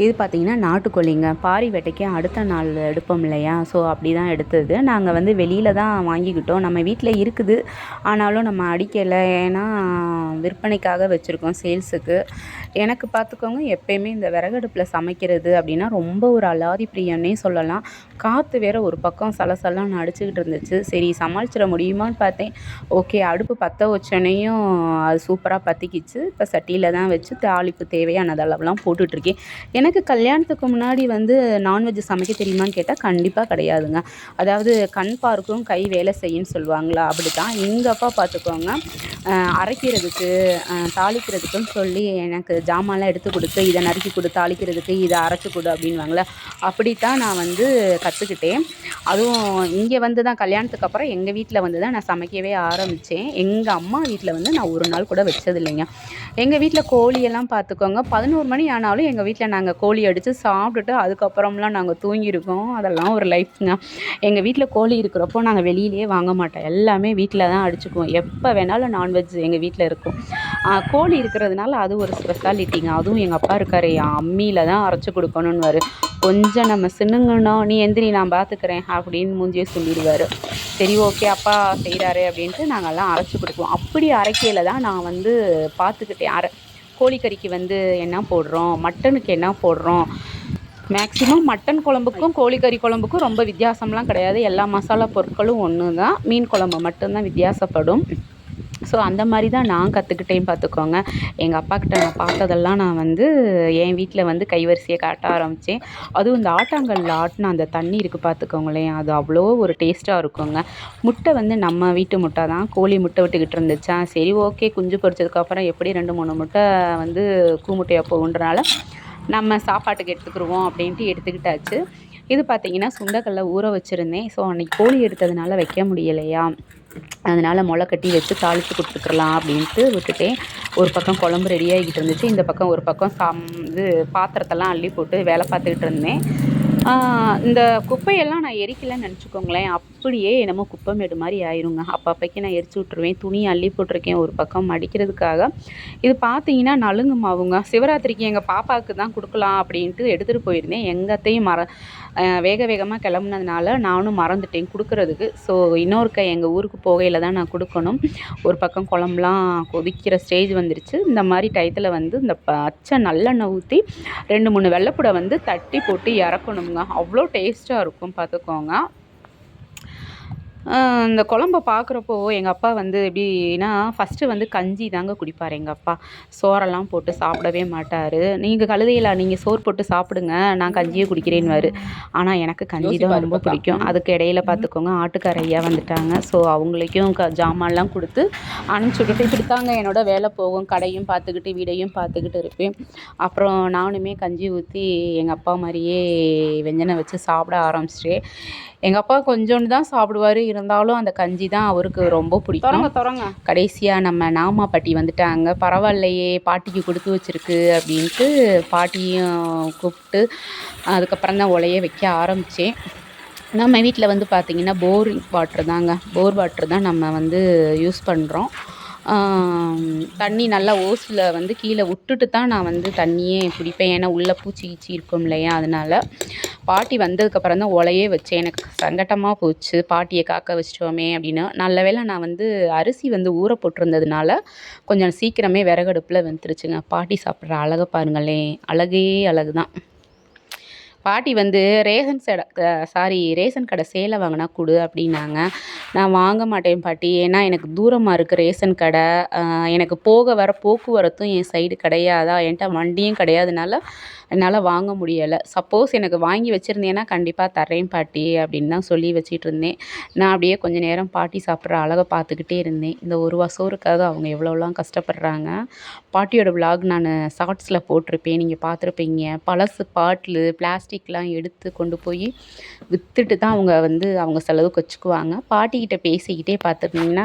இது பார்த்திங்கன்னா நாட்டுக்கோழிங்க. பாரி வேட்டைக்கு அடுத்த நாள் எடுப்போம் இல்லையா? ஸோ அப்படி தான் எடுத்தது. நாங்கள் வந்து வெளியில் தான் வாங்கிக்கிட்டோம். நம்ம வீட்டில் இருக்குது. ஆனாலும் நம்ம அடிக்கலை. ஏன்னா விற்பனைக்காக வச்சுருக்கோம் சேல்ஸுக்கு. எனக்கு பார்த்துக்கோங்க எப்பயுமே இந்த விறகடுப்பில் சமைக்கிறது அப்படின்னா ரொம்ப ஒரு அலாதி பிரியன்னே சொல்லலாம். காற்று வேற ஒரு பக்கம் சலசலன்னு அடிச்சுக்கிட்டு இருந்துச்சு. சரி சமாளிச்சிட முடியுமான்னு பார்த்தேன். ஓகே அடுப்பு பற்ற வச்சோனையும் அது சூப்பராக பற்றிக்கிச்சு இப்போ சட்டியில் தான் வச்சு தாளிப்பு தேவையானது அளவுலாம் போட்டுட்ருக்கேன் எனக்கு கல்யாணத்துக்கு முன்னாடி வந்து நான்வெஜ் சமைக்க தெரியுமான்னு கேட்டால் கண்டிப்பாக கிடையாதுங்க. அதாவது கண் பார்க்கும் கை வேலை செய்யுன்னு சொல்லுவாங்களா? அப்படி தான் எங்கள் அப்பா பார்த்துக்கோங்க அரைக்கிறதுக்கு தாளிக்கிறதுக்குன்னு சொல்லி எனக்கு ஜாமான்லாம் எடுத்து கொடுத்து இதை நறுக்கி கொடு தாளிக்கிறதுக்கு இதை அரைச்சி கொடு அப்படின்னுவாங்களா அப்படி தான் நான் வந்து கற்றுக்கிட்டேன் அதுவும் இங்கே வந்து தான் கல்யாணத்துக்கு அப்புறம் எங்கள் வீட்டில் வந்து தான் நான் சமைக்கவே ஆரம்பித்தேன் எங்கள் அம்மா வீட்டில் வந்து நான் ஒரு நாள் கூட வச்சது இல்லைங்க எங்கள் வீட்டில் கோழியெல்லாம் பார்த்துக்கோங்க பதினோரு மணி ஆனாலும் எங்கள் வீட்டில் நாங்கள் கோழி அடித்து சாப்பிட்டுட்டு அதுக்கப்புறம்லாம் நாங்கள் தூங்கியிருக்கோம். அதெல்லாம் ஒரு லைஃப்ங்க எங்கள் வீட்டில் கோழி இருக்கிறப்போ நாங்கள் வெளியிலேயே வாங்க மாட்டோம். எல்லாமே வீட்டில் தான் அடிச்சுக்குவோம். எப்போ வேணாலும் நான்வெஜ் எங்கள் வீட்டில் இருக்கும். கோழி இருக்கிறதுனால அது ஒரு ஸ்பெஷாலிட்டிங்க அதுவும் எங்கள் அப்பா இருக்கார். அம்மியில் தான் அரைச்சி கொடுக்கணுன்னுவாரு கொஞ்சம் நம்ம சின்னுங்கன்னா நீ எந்திரி நான் பார்த்துக்கிறேன் அப்படின்னு மூஞ்சியே சொல்லிடுவார். சரி ஓகே அப்பா செய்கிறாரு அப்படின்ட்டு நாங்கள்லாம் அரைச்சி கொடுக்குவோம் அப்படி அரைக்கையில் தான் நான் வந்து பார்த்துக்கிட்டேன் அரை கோழிக்கறிக்கு வந்து என்ன போடுறோம்? மட்டனுக்கு என்ன போடுறோம்? மேக்ஸிமம் மட்டன் குழம்புக்கும் கோழிக்கறி குழம்புக்கும் ரொம்ப வித்தியாசம்லாம் கிடையாது. எல்லா மசாலா பொருட்களும் ஒன்று தான் மீன் குழம்பு மட்டும்தான் வித்தியாசப்படும். ஸோ அந்த மாதிரி தான் நான் கற்றுக்கிட்டேன் பார்த்துக்கோங்க எங்கள் அப்பாக்கிட்ட நான் பார்த்ததெல்லாம் நான் வந்து என் வீட்டில் வந்து கைவரிசையை காட்ட ஆரம்பித்தேன் அதுவும் இந்த ஆட்டாங்கல்ல ஆட்டின அந்த தண்ணி இருக்குது பார்த்துக்கோங்களேன் அது அவ்வளோ ஒரு டேஸ்ட்டாக இருக்குங்க. முட்டை வந்து நம்ம வீட்டு முட்டை தான். கோழி முட்டை விட்டுக்கிட்டு இருந்துச்சா? சரி ஓகே. குஞ்சு பொரிச்சதுக்கப்புறம் எப்படி ரெண்டு மூணு முட்டை வந்து கூமுட்டையாக போகுன்றனால நம்ம சாப்பாட்டுக்கு எடுத்துக்கிடுவோம் அப்படின்ட்டு எடுத்துக்கிட்டாச்சு. இது பார்த்திங்கன்னா சுண்டக்கல்ல ஊற வச்சுருந்தேன். ஸோ அன்றைக்கி கோழி எடுத்ததுனால வைக்க முடியலையா? அதனால் முளை கட்டி வச்சு தாளித்து கொடுத்துக்கலாம் அப்படின்ட்டு விட்டுட்டேன். ஒரு பக்கம் குழம்பு ரெடி ஆகிக்கிட்டு இருந்துச்சு. இந்த பக்கம் ஒரு பக்கம் சாம் இது பாத்திரத்தெல்லாம் அள்ளி போட்டு வேலை பார்த்துக்கிட்டு இருந்தேன். இந்த குப்பையெல்லாம் நான் எரிக்கலன்னு நினச்சிக்கோங்களேன். அப்படியே என்னமோ குப்பைமேடு மாதிரி ஆயிருங்க. அப்பப்பைக்கு நான் எரிச்சு விட்ருவேன் துணி அள்ளி போட்டிருக்கேன் ஒரு பக்கம் மடிக்கிறதுக்காக. இது பார்த்தீங்கன்னா நலுங்குமாவுங்க சிவராத்திரிக்கு எங்கள் பாப்பாவுக்கு தான் கொடுக்கலாம் அப்படின்ட்டு எடுத்துகிட்டு போயிருந்தேன். எங்கத்தையும் மர வேக வேகமாக கிளம்புனதுனால நானும் மறந்துட்டேன் கொடுக்குறதுக்கு. ஸோ இன்னொரு கை எங்கள் ஊருக்கு போகையில் தான் நான் கொடுக்கணும். ஒரு பக்கம் குழம்புலாம் கொதிக்கிற ஸ்டேஜ் வந்துருச்சு. இந்த மாதிரி டயத்தில் வந்து இந்த பச்சை நல்லெண்ணெய் ஊற்றி ரெண்டு மூணு வெள்ளைப்பூடை வந்து தட்டி போட்டு இறக்கணுங்க அவ்வளோ டேஸ்ட்டாக இருக்கும் பார்த்துக்கோங்க இந்த குழம்ப பார்க்குறப்போ எங்கள் அப்பா வந்து எப்படின்னா ஃபஸ்ட்டு வந்து கஞ்சி தாங்க குடிப்பார் எங்கள் அப்பா. சோறெல்லாம் போட்டு சாப்பிடவே மாட்டார். நீங்கள் கழுதையில நீங்கள் சோறு போட்டு சாப்பிடுங்க நான் கஞ்சியே குடிக்கிறேன்னுவார். ஆனால் எனக்கு கஞ்சி தான் ரொம்ப பிடிக்கும். அதுக்கு இடையில பார்த்துக்கோங்க ஆட்டுக்கார ஐயா வந்துட்டாங்க. ஸோ அவங்களுக்கும் க ஜாமான்லாம் கொடுத்து அனுப்பிச்சி விட்டுட்டு இப்படி தாங்க என்னோடய வேலை போகும். கடையும் பார்த்துக்கிட்டு வீடையும் பார்த்துக்கிட்டு இருப்பேன். அப்புறம் நானுமே கஞ்சி ஊற்றி எங்கள் அப்பா மாதிரியே வெஞ்சனை வச்சு சாப்பிட ஆரம்பிச்சிட்டேன். எங்கள் அப்பா கொஞ்சோண்டு தான் சாப்பிடுவாரு. இருந்தாலும் அந்த கஞ்சி தான் அவருக்கு ரொம்ப பிடிக்கும். தொடங்க கடைசியாக நம்ம நாமாப்பட்டி வந்துட்டாங்க. பரவாயில்லையே பாட்டிக்கு கொடுத்து வச்சிருக்கு அப்படின்ட்டு பாட்டியும் கூப்பிட்டு அதுக்கப்புறம் தான் உலைய வைக்க ஆரம்பித்தேன் நம்ம வீட்டில் வந்து பார்த்திங்கன்னா போர் வாட்ரு தாங்க. போர் வாட்ரு தான் நம்ம வந்து யூஸ் பண்ணுறோம் தண்ணி நல்லா ஓஸில் வந்து கீழே விட்டுட்டு தான் நான் வந்து தண்ணியே பிடிப்பேன் ஏன்னா உள்ளே பூச்சி கீச்சி இருக்கும் இல்லையா? அதனால் பாட்டி வந்ததுக்கப்புறம் தான் உலையே வச்சேன். எனக்கு சங்கட்டமாக போச்சு. பாட்டியை காக்க வச்சிட்டோமே அப்படின்னு. நல்ல வேளை நான் வந்து அரிசி வந்து ஊற போட்டிருந்ததுனால கொஞ்சம் சீக்கிரமே விறகடுப்பில் வந்துருச்சுங்க. பாட்டி சாப்பிட்ற அழகை பாருங்களேன். அழகே அழகு தான் பாட்டி வந்து ரேஷன் சடை சாரி ரேஷன் கடை சேலை வாங்கினா கொடு அப்படின்னாங்க. நான் வாங்க மாட்டேன் பாட்டி. ஏன்னா எனக்கு தூரமாக இருக்குது ரேஷன் கடை. எனக்கு போக வர போக்குவரத்தும் என் சைடு கிடையாதா? என்கிட்ட வண்டியும் கிடையாதுனால என்னால் வாங்க முடியலை. சப்போஸ் எனக்கு வாங்கி வச்சுருந்தேன்னா கண்டிப்பாக தர்றேன் பாட்டி அப்படின்னு தான் சொல்லி வச்சிட்டு இருந்தேன். நான் அப்படியே கொஞ்சம் நேரம் பாட்டி சாப்பிட்ற அழகை பார்த்துக்கிட்டே இருந்தேன். இந்த ஒரு வசோருக்காக அவங்க எவ்வளோலாம் கஷ்டப்படுறாங்க. பாட்டியோட விலாக் நான் ஷார்ட்ஸில் போட்டிருப்பேன். நீங்கள் பார்த்துருப்பீங்க. பழசு பாட்டிலு பிளாஸ்டிக்லாம் எடுத்து கொண்டு போய் விற்றுட்டு தான் அவங்க வந்து அவங்க செலவுக்கு வச்சுக்குவாங்க. பாட்டிக்கிட்ட பேசிக்கிட்டே பார்த்துருந்தீங்கன்னா